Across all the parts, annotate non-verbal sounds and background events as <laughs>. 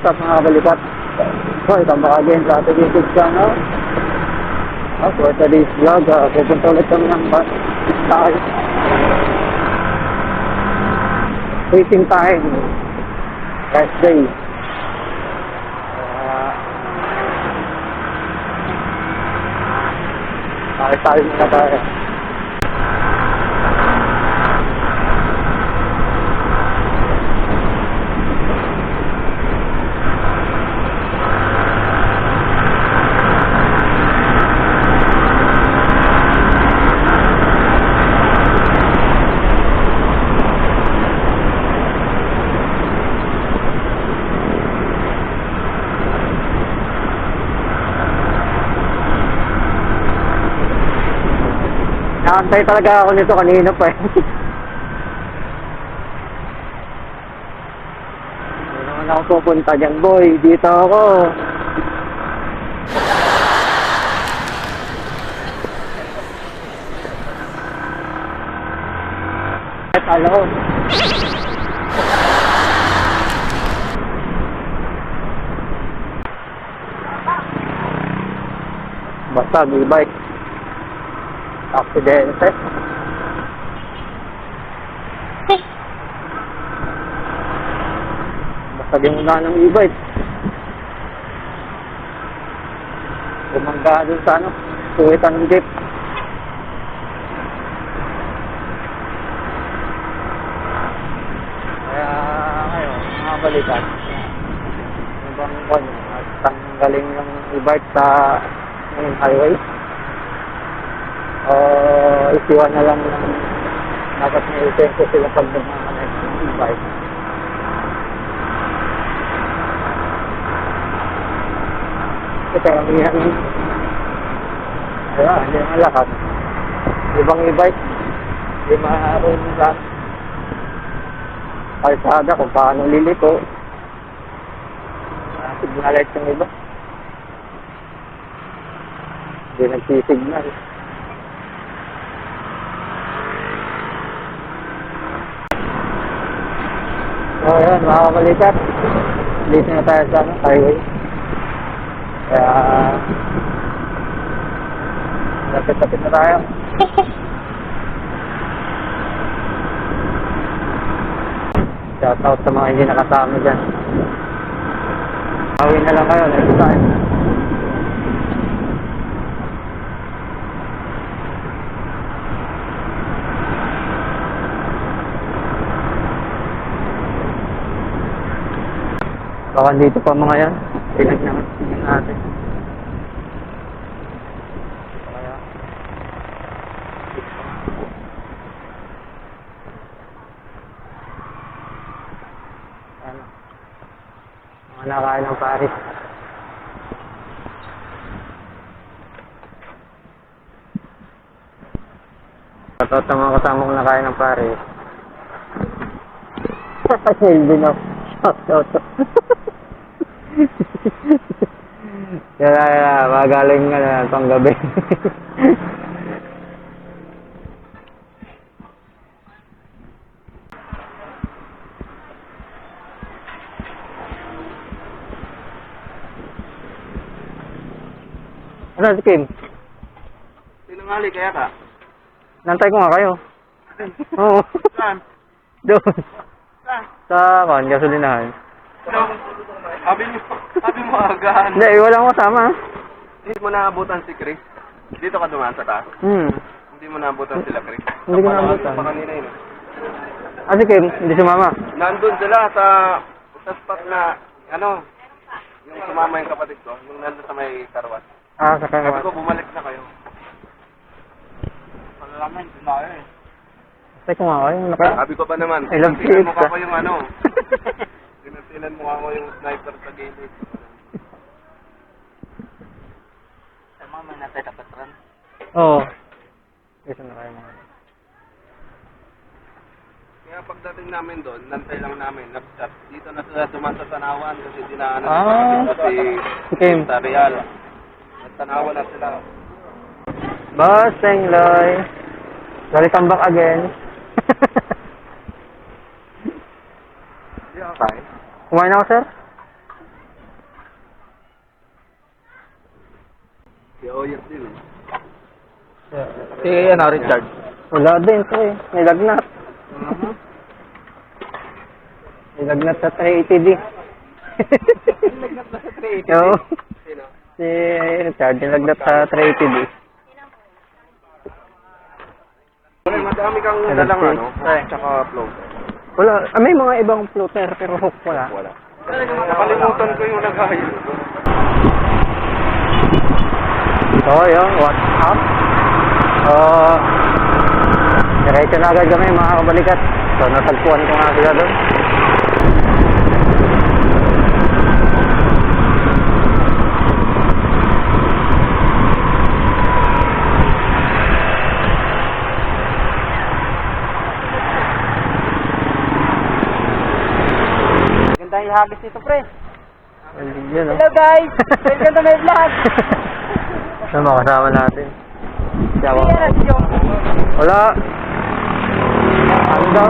Up mga kabalikat? So, itong baka again sa ating YouTube channel. Uh, for today's vlog, uh, pupunta ulit kami ng bus. Tayo. Waiting time. Rest day. Uh, tayo tayo muna tayo. Nakantay talaga ako nito kanina pa eh. Hindi ako pupunta dyan, boy. Dito ako. At alam. Basta, e-bike. Aksidente. Basta yung una ng e-bike. Bumangga dun sa ano, suwitan ng jeep. Kaya ngayon, mga balikan. Ano bang kwan? At tanggalin yung e-bike sa main highway. O isiwan na lang ng dapat may lisensya sila pag nagmamanay ng e-bike. Kasi karamihan wala, hindi na lahat. Ibang e-bike, hindi marunong sa kalsada kung paano liliko. Uh, signalight yung iba. Hindi nagsisignal. So, ayan, mga kabalikat. Dito na tayo sa ano, highway. Kaya, lapit-lapit na tayo. <laughs> Shout out sa mga hindi nakasama dyan. Awin na lang kayo, next time. Baka dito pa mga yan. Tingnan na natin. Kaya, ano, mga nakain ng Paris. Tatot sa mga kasama kong nakain ng Paris. <laughs> Hindi na. Shout out. <laughs> Kaya kaya magaling ka na panggabi. ano si Kim? Sinangali kaya ka? Nantay ko nga kayo. Oo. Saan? Doon. Saan? Sa kan, gasolinahan. <laughs> Sabi mo, sabi mo agahan. Hindi, eh, wala akong kasama. Hindi mo naabutan si Chris. Dito ka dumaan sa taas. Hmm. Hindi mo naabutan sila Chris. Hindi ko naabutan. Pa kanina yun. eh. Ah, si Kim, hindi sumama. Nandun sila sa sa spot na ano, yung sumama yung kapatid ko, yung nandun sa may karwas. Ah, sa Sabi kanya. ko, bumalik na kayo. Malalaman, dumayo eh. Say ko nga kayo. Naka... Sabi ko ba naman, I love mo pizza. ko yung ano. <laughs> Tinatinan mo ako yung sniper sa gilid. Tama, may natay kapatran. Oo. Isa na kayo mga. Kaya pagdating namin doon, nantay lang namin, nag-chat. Dito na sila sa Tanawan kasi dinaanan Ah. nila si Kim. sa Real. Tanawan na sila. Boss, Tengloy. Welcome back again. <laughs> Kumain ako, sir? Si Oyers din eh. Si ano, Richard. Wala din, pre. Eh. May lagnat. May lagnat sa 380D. <laughs> Lagnat sa 380D. Oo. Sino? Si Richard, nilagnat sa 380D. Madami kang dalang ano, tsaka upload. Wala, ah, may mga ibang floater pero hook wala. Wala. Nakalimutan ko yung nagkayos. So, yun, what's up? So, diretso na agad kami mga kabalikat. So, natagpuan ko nga sila doon. Ganda yung hagis nito, pre. Yun, no? Hello, guys! Welcome to my vlog! <laughs> Ano mga kasama natin? Yawa. Yes, yung... Wala. Ano daw?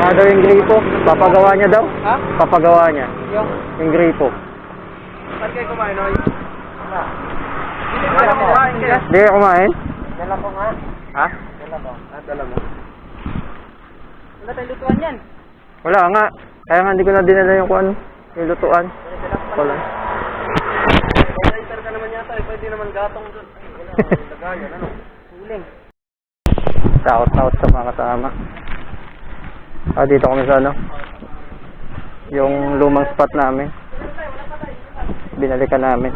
Nga daw yung gripo. Papagawa niya daw. Ha? Papagawa niya. Yung... Yung gripo. Saan kayo kumain, Oy? Hindi Dala mo. Hindi ka kumain? Dala ko nga. Ha? Dala ko. Ah, dala mo. Wala tayong lutuan yan. Wala nga. Kaya nga hindi ko na dinala yung kuan. Yung lutuan. Dala ko Wala. Organizer ka naman yata eh. Pwede naman gatong doon. Ay, wala. Lagayan, ano? Huling. Takot sa mga kasama. Ah, dito kami sa ano. Yung lumang spot namin. Binalikan namin.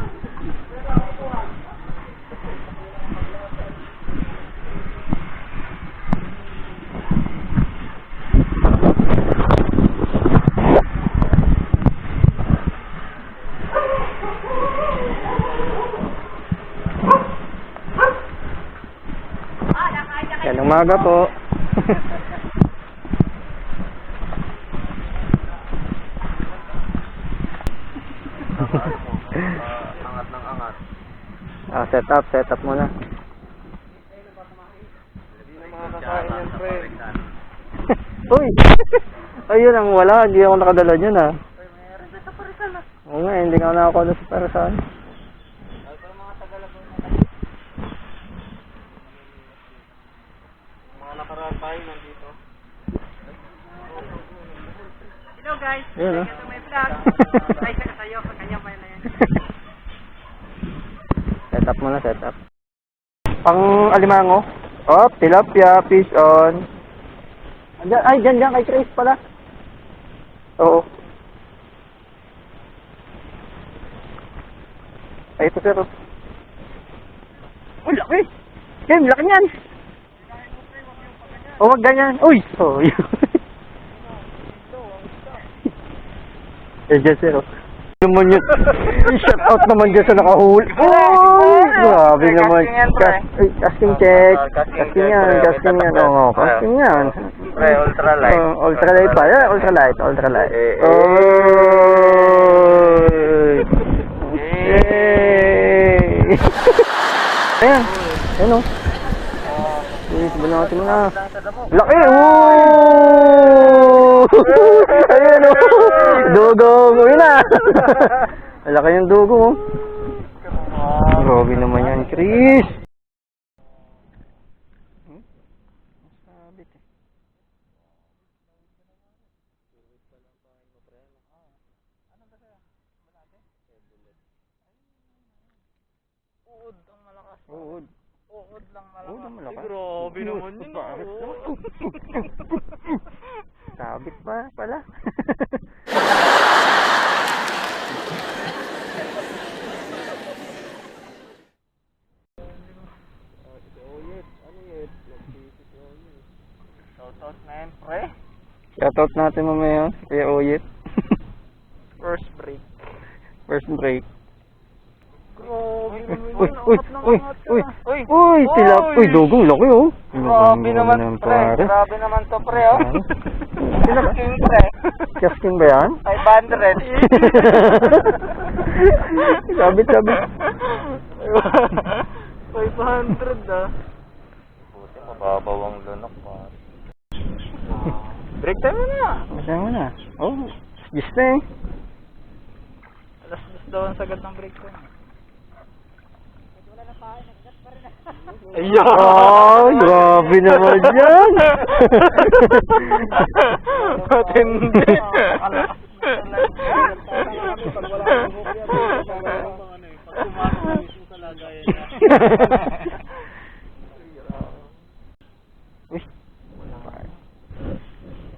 Yan umaga po. Ah, angat ng angat. ah, set up, set up muna. Hindi na makakakain yan, pre. Uy! <laughs> Ayun ang wala, hindi ako nakadala dyan ah. Oo nga, hindi nga ako nakakuha sa parasan. Mga nakaraan tayo nandito. Hello, guys! Yun, ah. Welcome to my vlog. <laughs> Ay, sa sa'yo. Sa kanya pa na yan. set up muna, set up. Pang alimango. Oh, tilapia, fish on. Andyan, ay, dyan, dyan, kay Chris pala. Oo. Ay, ito sir. oh. Uy, laki! Kim, laki niyan! Oh, wag ganyan. Uy! Oh, <laughs> yun. Eh, dyan sir. oh. naman yun. I-shout out naman dyan sa nakahuli. Uy! Grabe naman. ay, casting check. Ah, casting yan, casting yan. Oo, casting yan. Pre, ultralight. Oh, ultralight pa. Yeah, ultralight, ultralight. Eh, eh. Yay! Ayan. Ayan o. Yes, banatan mo na. Laki! Woo! <laughs> Ayan o. Dugong. Uwi na. Laki yung dugong. oh. Grabe naman yan, Chris. Uod. Uod lang Uod ang malakas. Grabe naman yun. <laughs> Sabit pa pala. Shoutout na yan, pre. Shoutout natin mamaya, Kuya Oyet. First break. First break. Grabe naman Uy, yun. uy, Angat ng uy, angat uy, ah. Uy, uy, sila, uy, dugong laki oh. Grabe naman, Ano pre. pare? Grabe naman to, pre, oh. <laughs> Sila ba? King, pre. Casting ba yan? 500. sabit, sabit. 500, ah. Buti mababaw ang lunok pa. Break time na. Masaya mo na. Oh, just na eh. Alas dos daw ang sagad ng break time. Ayun! Ay, grabe naman yan. Matindi.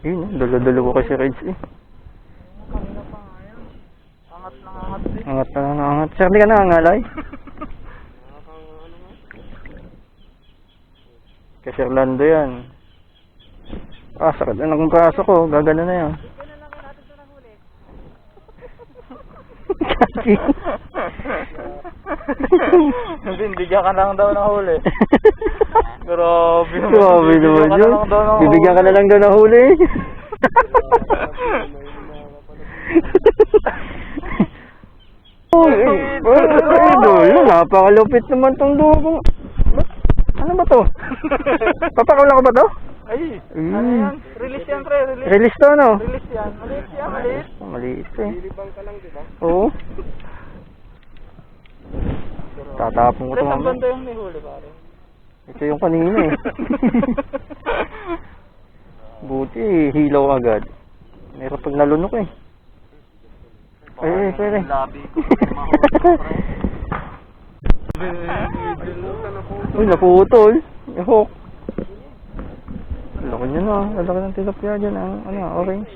Yun, oh, dalo-dalo ko kasi rides eh. Angat na angat eh. Angat na angat. Sir, di ka nangangalay? Kasi Orlando yan. Ah, sakit na ng braso ko. Gagana na yan. Bibigyan ka lang daw ng huli. Grabe naman. Grabe naman yun. lang daw ng Bibigyan ka na lang daw ng huli. Uy, eh, eh, idol, napakalupit naman tong dugong. Ano ba to? <laughs> Papakawala ko ba to? Ay, Mm. ano yan? Release yan, pre. Release. Release to, no? Release yan. Maliit yan, maliit. Maliit eh. Lilibang ka lang, di ba? Oo. Tatapon ko Pre, to saan mamaya. banda yung may huli, pare? Ito yung kanina eh. <laughs> Buti, hilaw agad. Meron pag nalunok eh. Ay, ay, pwede. Labi ko. <laughs> Mahuli ko, pre. Uy, naputol. Hook. Laki niya na. Lalaki ng tilapia dyan. Ang, ano, orange.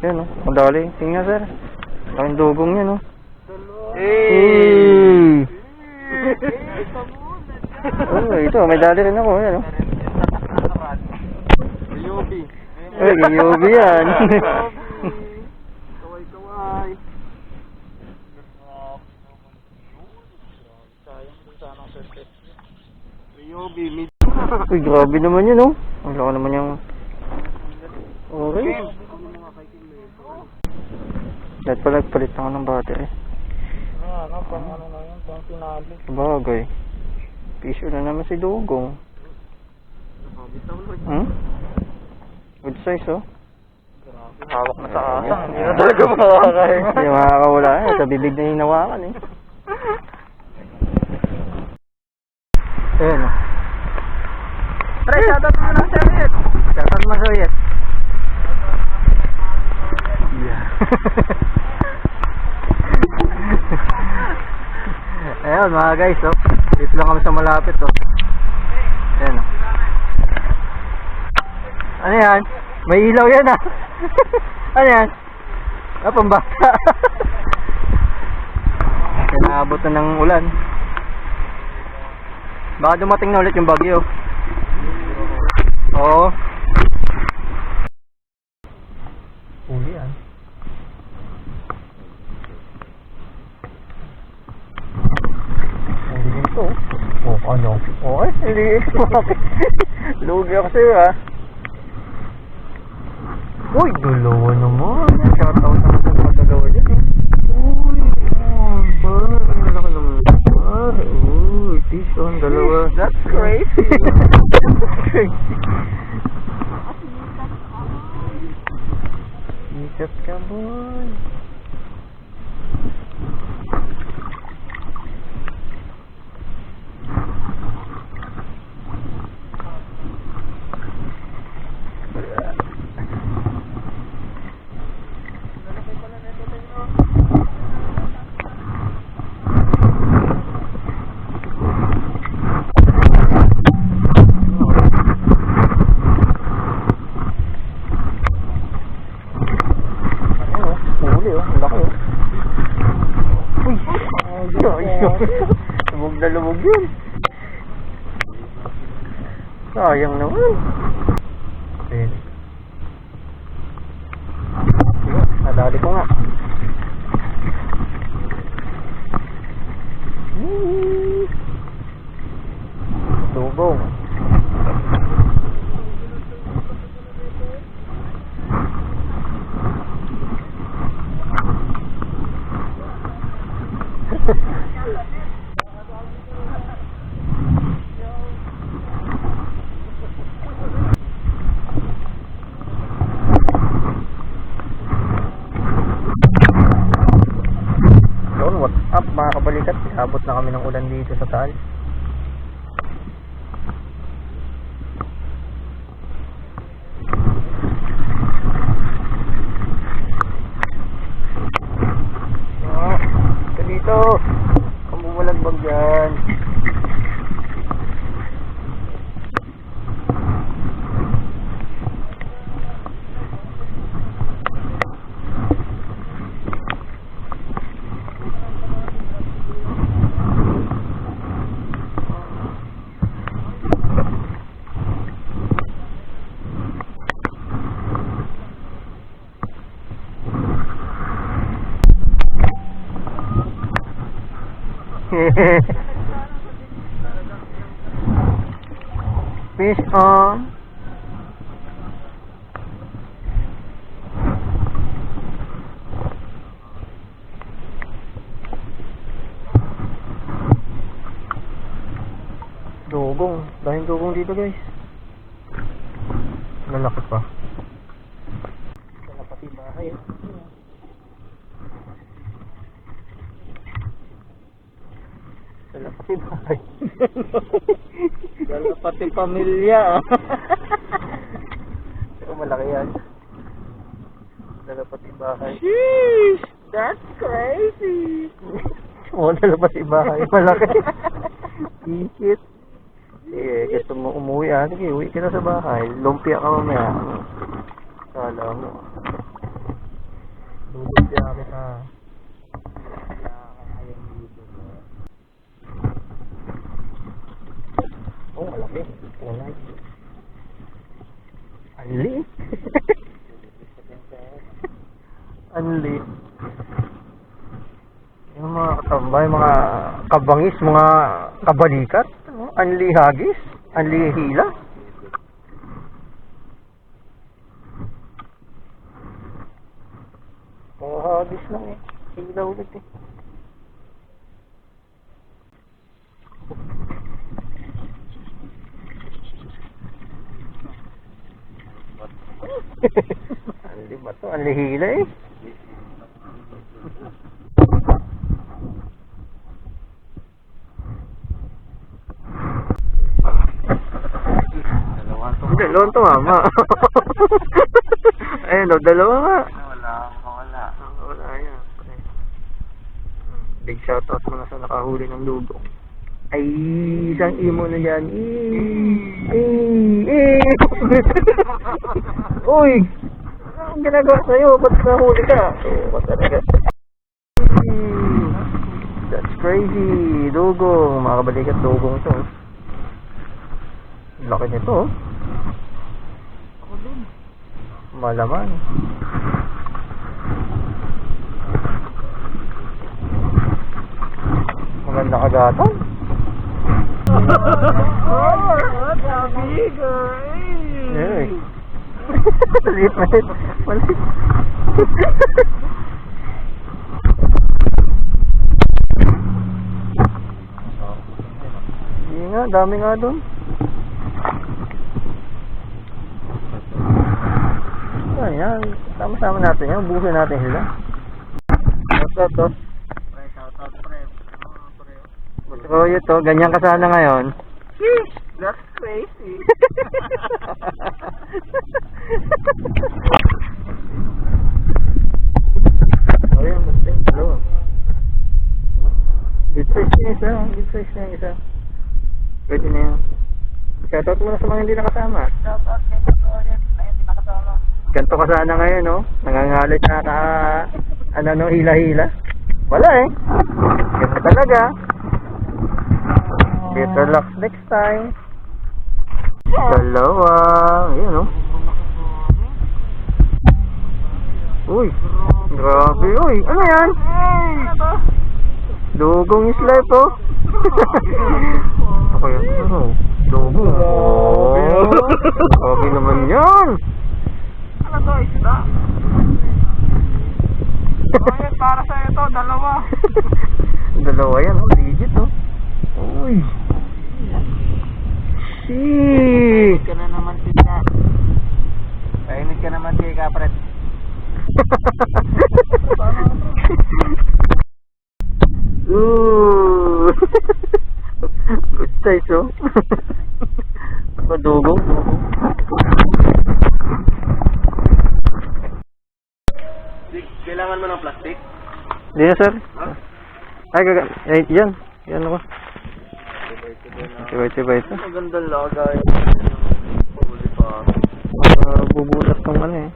Yan o. Ang dali. Tingnan sir. Laking dugong yan o. Hey! Oh, ito. May dali rin ako. Yan o. Yobi. Ay, giyubi yan. Kaway-kaway. Sayang dun sa anong surface. Mid. Uy, grabe naman yun oh. Ang laki naman yung orange. Dahil pala nagpalit ako ng battery. Ano, pang ano na yun, pang pinali. Sabagay. Piso na naman si Dugong. Hmm? Good size oh. Hawak na sa asang, hindi na talaga makakahinga. <laughs> Hindi makakawala eh. Sa bibig na hinawakan eh. <laughs> Ayan oh. Pre, shoutout mo ng Sherrit. Shoutout mo Soyet. Yeah. Ayun mga guys, oh. Dito lang kami sa malapit, oh. Ayan, oh. Ano yan? May ilaw yan, ah. ano yan? Ah, pambata. Kaya naabot na ng ulan. Baka dumating na ulit yung bagyo. Oo. Uli yan. Uli din to. Oh, ano? Oh, ay, hindi. <laughs> Lugi ako sa'yo, ha? Uy, dalawa naman. Shoutout naman sa mga dalawa dyan, eh. Uy, oh, par. Ang laki naman. Par. Uy, this one, dalawa. That's crazy. That's crazy. Sikat ka, boy. Sayang naman. Ulan dito sa taal. Ah, ka dito. Kamumulagbag dyan. <laughs> Fish on. Dugong. Dahil dugong dito guys. Lalaki pa. Wala pati bahay. eh. Wala pati bahay. Dala pati pamilya. Pero <laughs> malaki yan. Dala pati bahay. Sheesh! That's crazy! Oo, dala pati bahay. Malaki. Ikit. Eh, gusto mo umuwi ah. Sige, uwi ka na sa bahay. Lumpia ka mamaya. Kala mo. Lulumpia ka na. Oh, malaki. Kulay. Anli. Anli. Yung mga katambay, mga kabangis, mga kabalikat, ano? anli hagis, anli hila. Mga hagis lang eh. Hila ulit eh. Anli ba to? Anli hila eh. Dalawa to. Dalawang tumama. <laughs> Ayun o, dalawa nga. Wala, wala. Ah, Wala yan. pre. Hmm, Big shoutout muna sa nakahuli ng lugong. Ay, isang imo na yan. Eh, eh, eh. Uy! Anong ginagawa sa'yo? Ba't nahuli ka? Oh, talaga. That's crazy. Dugong. Mga kabalikat, dugong to. Laki nito, oh. Malaman. Maganda kagatan. Eh. Liit na yun. Maliit. Hindi nga, dami nga doon. Ayan, sama-sama natin yan. Busin natin sila. Ito, ito. Gusto ko ito, ganyan ka sana ngayon. That's crazy. Gusto yung dalawa. Good size na isa. Good size na isa. Pwede na yan. Shoutout mo na sa mga hindi nakasama. Ganto ka sana ngayon, no? Nangangalit na ka, ano, no, hila-hila. Wala eh. Ganto talaga. Better luck next time. Dalawa. Ayan, no? Uy. Grabe, uy. Ano yan? Dugong is life, oh. Ako yan. Ano? Dugong. Oh. Grabe naman yan. Ano to, isda? Para sa ito, dalawa. <laughs> Dalawa yan, oh. Legit, oh. Uy. Shit. ka na naman sila. Painit ka naman si Kapret. <laughs> Ooh. Good size, oh. <laughs> Padugo. Di- Kailangan mo ng plastic? Hindi na, sir. Ha? Ay, gaga. Ay, yan. Yan ako. Tibay-tibay ito. Magandang lagay. Huli pa. Uh, bubutas tong ano eh.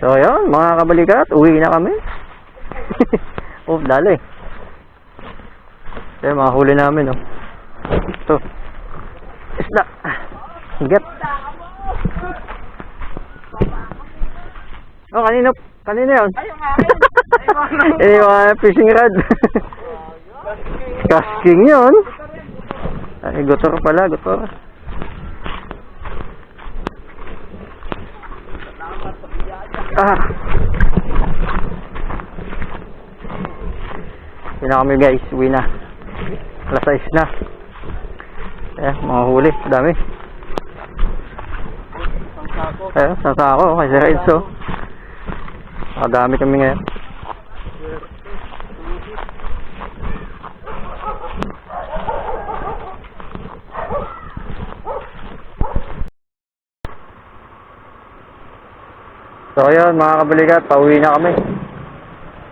So, yun, mga kabalikat, uwi na kami. oh, dali. Yung mga huli namin, oh. Ito. Isda. Higat. Oh, kanino, kanino yun? <laughs> eh, yung mga fishing rod. Casking yun. Ay, gutor pala, gutor. Ah. Yun na kami guys, uwi na. Alas 6 na. Eh, mga huli, dami. Eh, sasa ako, kay Sir Edso. Nakadami kami ngayon. So ayun mga kabalikat, pauwi na kami.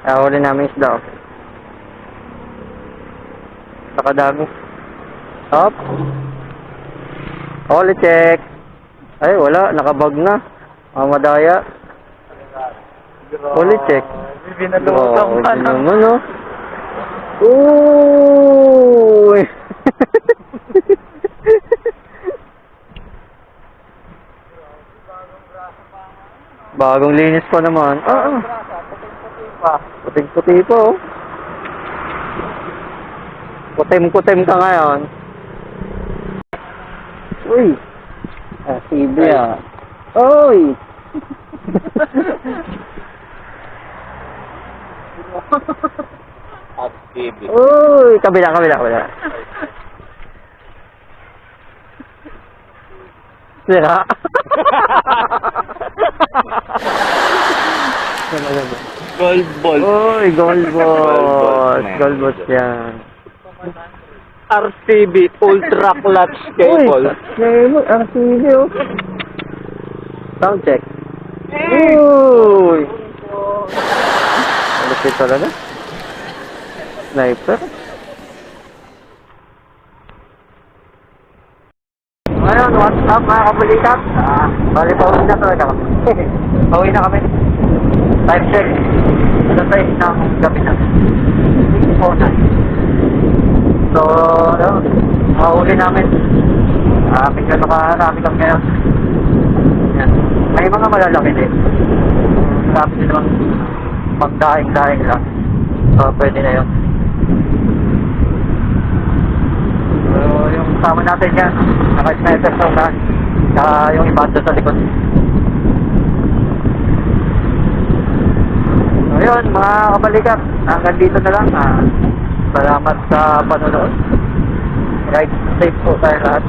Kaya huli namin isda. oh. Nakadami. Up. Huli check. Ay wala, nakabag na. Mamadaya. Huli check. Binalutang Wow, pa lang. naman oh. Uy! <laughs> Bagong linis pa naman. Ah, ah. Puting-puti pa oh. Putim-putim ka ngayon. Uy! Ah, sibi ah. Uy! <laughs> At TV. Uy! Kabila, kabila, kabila. Sira. Gold ball. Uy, gold man. Gold boss yan. RCB Ultra Clutch Cable. Cable. Ang sige oh. Sound check. Uy! Malapit talaga. Sniper. Ngayon, what's up mga kabalikat? Ah, bali pauwi na talaga <laughs> kami. pauwi na kami. Time check. Alas 6 ng gabi na. 6.09. So, ano, mahuli namin. Ah, bigla nakaharami kami ngayon. Yan. May mga malalaki din. Marami din naman pagdaing-daing lang. So, pwede na yun. So, yung kasama natin yan, naka-sniper sa unahan. Saka yung iba sa likod. So, yun, mga kabalikat, hanggang dito na lang. Ah, salamat sa panonood. Right, safe po tayo lahat.